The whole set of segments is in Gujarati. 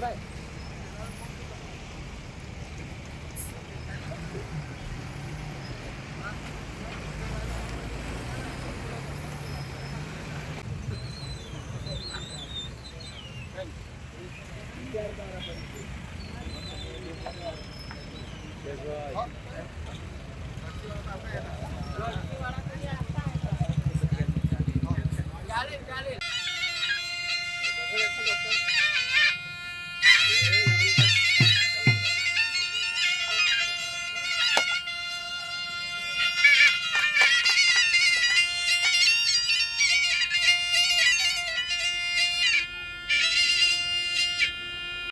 ભાઈ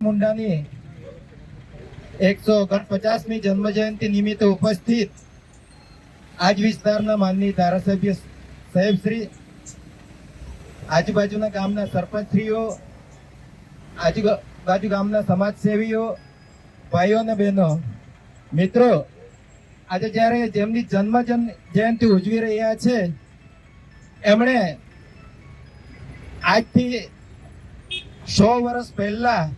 મુંડાની એકસો ઓગણપચાસમી જન્મ જયંતિ નિમિત્તે ઉપસ્થિત આજ વિસ્તારના માનની ધારાસભ્ય સાહેબ શ્રી આજુબાજુના ગામના સરપંચશ્રીઓ, આજુબાજુ ગામના સમાજસેવીઓ, ભાઈઓ અને બહેનો, મિત્રો, આજે જ્યારે જેમની જન્મ જન- જયંતિ ઉજવી રહ્યા છે, એમણે આજથી સો વર્ષ પહેલા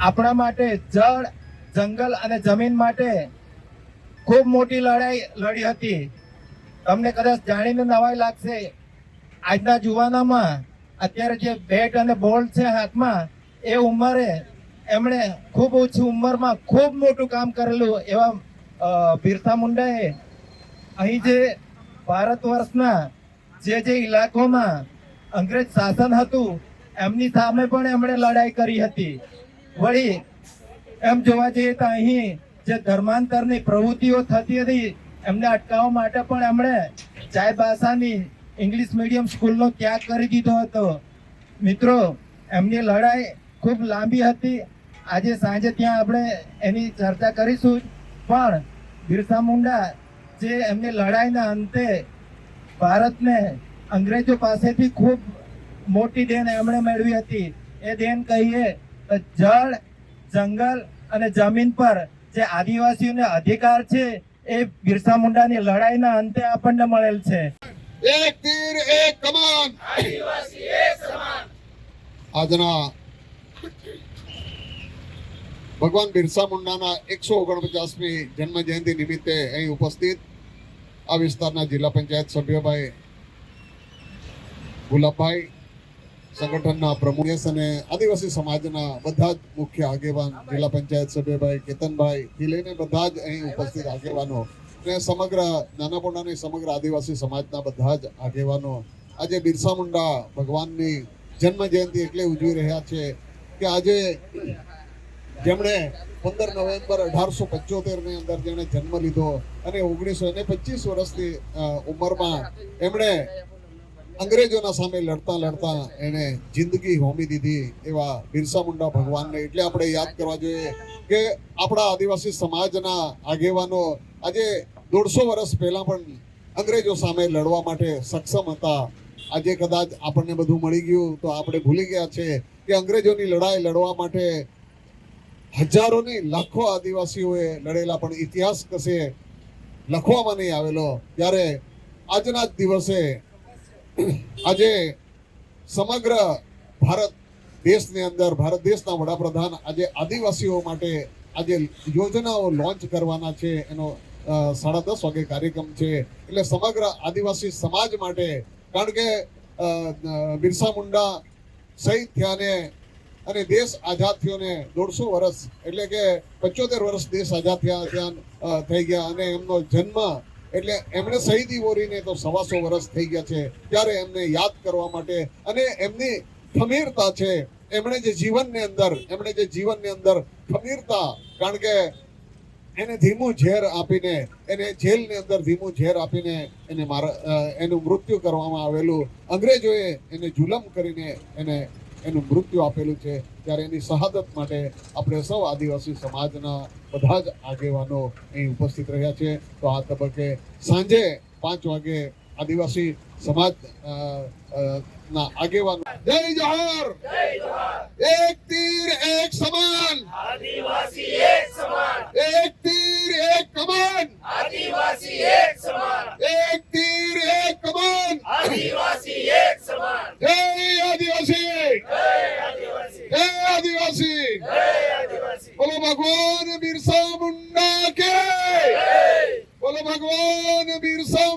આપણા માટે જળ, જંગલ અને જમીન માટે ખૂબ મોટી લડાઈ લડી હતી. તમને કદાચ જાણીને નવાઈ લાગશે આજના જુવાનામાં અત્યારે જે બેટ અને બોલ છે હાથમાં, એ ઉંમરે એમણે ખૂબ ઓછી ઉંમરમાં ખૂબ મોટું કામ કરેલું એવા બિરસા મુંડાએ. અહીં જે ભારત વર્ષના જે જે ઇલાકોમાં અંગ્રેજ શાસન હતું, એમની સામે પણ એમણે લડાઈ કરી હતી. વળી, એમ જોવા જઈએ તો અહીં જે ધર્માંતરની પ્રવૃત્તિઓ થતી હતી, એમને અટકાવવા માટે પણ એમણે ચાય ભાષાની ઇંગ્લિશ મીડિયમ સ્કૂલનો ત્યાગ કરી દીધો હતો. મિત્રો, એમની લડાઈ ખૂબ લાંબી હતી. આજે સાંજે ત્યાં આપણે એની ચર્ચા કરીશું. પણ બિરસા મુંડા જે એમની લડાઈના અંતે ભારતને અંગ્રેજો પાસેથી ખૂબ મોટી દેન એમણે મેળવી હતી. એ દેન કહીએ તો જળ, જંગલ અને જમીન પર જે આદિવાસીઓને અધિકાર છે, એ બિરસા મુંડાની લડાઈના અંતે આપણને મળેલ છે. એક તીર, એક કમાન. આજના ભગવાન બિરસા મુંડાના એકસો ઓગણપચાસમી જન્મ જયંતિ નિમિત્તે અહીં ઉપસ્થિત આ વિસ્તારના જિલ્લા પંચાયત સભ્યભાઈ ગુલાબભાઈ, સંગઠનના પ્રમુખ અને આદિવાસી સમાજના બધા જ મુખ્ય આગેવાન જિલ્લા પંચાયત સભ્યભાઈ કેતનભાઈ થી લઈને બધા જ અહીં ઉપસ્થિત આગેવાનો અને સમગ્ર નાના પોંડાની સમગ્ર આદિવાસી સમાજના બધા જ આગેવાનો આજે બિરસા મુંડા ભગવાનની જન્મ જયંતિ એટલે ઉજવી રહ્યા છે કે આજે જેમણે પંદર નવેમ્બર અઢારસો પંચોતેરની અંદર જેણે જન્મ લીધો અને ઓગણીસો અને પચીસ વર્ષની ઉંમરમાં એમણે અંગ્રેજોના સામે લડતા લડતા એને જિંદગી હોમી દીધી એવા બિરસા મુંડા ભગવાનને. એટલે આપણે યાદ કરવા જોઈએ કે આપણા આદિવાસી સમાજના આગેવાનો આજે દોઢસો વર્ષ પહેલા પણ અંગ્રેજો સામે લડવા માટે સક્ષમ હતા. આજે કદાચ આપણને બધું મળી ગયું તો આપણે ભૂલી ગયા છે કે અંગ્રેજોની લડાઈ લડવા માટે હજારોની લાખો આદિવાસીઓએ લડેલા પણ ઇતિહાસ કશે લખવામાં નહીં આવેલો. ત્યારે આજના જ દિવસે આજે સમગ્ર ભારત દેશની અંદર, ભારત દેશના વડાપ્રધાન આજે આદિવાસીઓ માટે આજે યોજનાઓ લોન્ચ કરવાના છે એનો સાડા દસ વાગે કાર્યક્રમ છે. એટલે સમગ્ર આદિવાસી સમાજ માટે, કારણ કે બિરસા મુંડા શહીદ થયાને અને દેશ આઝાદ થયો ને દોઢસો વર્ષ, એટલે કે પંચોતેર વર્ષ દેશ આઝાદ થયા, ત્યાં થઈ ગયા અને એમનો જન્મ, એટલે એમણે શહીદી વોરીને તો સવાસો વર્ષ થઈ ગયા છે, ત્યારે એમને યાદ કરવા માટે અને એમની ખમીરતા છે. એમણે જે જીવનની અંદર, એમણે જે જીવનની અંદર ખમીરતા, કારણ કે એને ધીમું ઝેર આપીને, એને જેલની અંદર ધીમું ઝેર આપીને એને મારા એનું મૃત્યુ કરવામાં આવેલું. અંગ્રેજોએ એને જુલમ કરીને એને, એનું મૃત્યુ આપેલું છે. ત્યારે એની શહાદત માટે આપણે સૌ આદિવાસી સમાજના બધા જ આગેવાનો અહીં ઉપસ્થિત રહ્યા છે. તો આ તબક્કે સાંજે પાંચ વાગે આદિવાસી સમાજ ના આગેવાનો. જય જોહર! એક તીર એક સમાન. આદિવાસી એક સમાન. એક તીર એક કમાન. આદિવાસી એક સમાન. એક તીર એક કમાન. આદિવાસી એક સમાન. જય આદિવાસી. જય આદિવાસી. જય આદિવાસી. બોલો ભગવાન બિરસા મુંડા કે. બોલો ભગવાન બિરસા